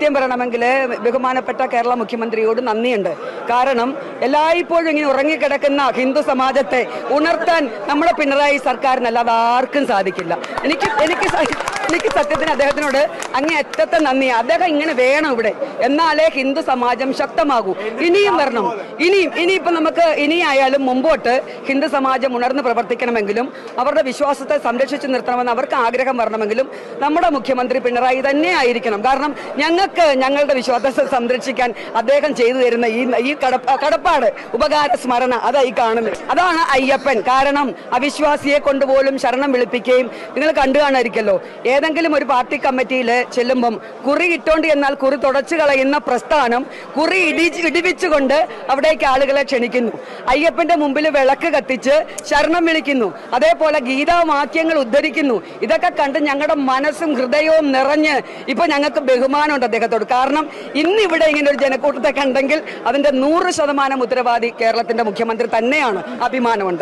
സത്യം പറയണമെങ്കിൽ ബഹുമാനപ്പെട്ട കേരള മുഖ്യമന്ത്രിയോട് നന്ദിയുണ്ട്. കാരണം എല്ലായ്പ്പോഴും ഇങ്ങനെ ഉറങ്ങിക്കിടക്കുന്ന ഹിന്ദു സമാജത്തെ ഉണർത്താൻ നമ്മുടെ പിണറായി സർക്കാരിനല്ലാതെ ആർക്കും സാധിക്കില്ല. എനിക്ക് എനിക്ക് എനിക്ക് സത്യത്തിന് അദ്ദേഹത്തിനോട് അങ്ങേ അറ്റത്തെ നന്ദി. അദ്ദേഹം ഇങ്ങനെ വേണം ഇവിടെ. എന്നാലേ ഹിന്ദു സമാജം ശക്തമാകൂ. ഇനിയും വരണം. ഇനിയും ഇനിയിപ്പോൾ നമുക്ക് ഇനിയായാലും മുമ്പോട്ട് ഹിന്ദു സമാജം ഉണർന്ന് പ്രവർത്തിക്കണമെങ്കിലും അവരുടെ വിശ്വാസത്തെ സംരക്ഷിച്ചു നിർത്തണമെന്ന് അവർക്ക് ആഗ്രഹം വരണമെങ്കിലും നമ്മുടെ മുഖ്യമന്ത്രി പിണറായി തന്നെ ആയിരിക്കണം. കാരണം ഞങ്ങൾക്ക് ഞങ്ങളുടെ വിശ്വാസത്തെ സംരക്ഷിക്കാൻ അദ്ദേഹം ചെയ്തു തരുന്ന ഈ ഈ കടപ്പാട് ഉപകാര സ്മരണ അതായി കാണുന്നത്. അതാണ് അയ്യപ്പൻ. കാരണം അവിശ്വാസിയെ കൊണ്ടുപോലും ശരണം വിളിപ്പിക്കുകയും നിങ്ങൾ കണ്ടു കാണാതിരിക്കല്ലോ. ഏതെങ്കിലും ഒരു പാർട്ടി കമ്മിറ്റിയിൽ ചെല്ലുമ്പം കുറി ഇട്ടോണ്ട് എന്നാൽ കുറി തുടച്ചു കളയുന്ന പ്രസ്ഥാനം കുറി ഇടി ഇടിവിച്ചുകൊണ്ട് അവിടേക്ക് ആളുകളെ ക്ഷണിക്കുന്നു. അയ്യപ്പന്റെ മുമ്പിൽ വിളക്ക് കത്തിച്ച് ശരണം വിളിക്കുന്നു. അതേപോലെ ഗീതാവാക്യങ്ങൾ ഉദ്ധരിക്കുന്നു. ഇതൊക്കെ കണ്ട് ഞങ്ങളുടെ മനസ്സും ഹൃദയവും നിറഞ്ഞ് ഇപ്പൊ ഞങ്ങൾക്ക് ബഹുമാനമുണ്ട്. അദ്ദേഹത്തോട് കാരണം ഇന്നിവിടെ ഇങ്ങനെ ഒരു ജനക്കൂട്ടത്തെ കണ്ടെങ്കിൽ അതിന്റെ നൂറ് ശതമാനം ഉത്തരവാദി കേരളത്തിന്റെ മുഖ്യമന്ത്രി തന്നെയാണ്. അഭിമാനമുണ്ട്.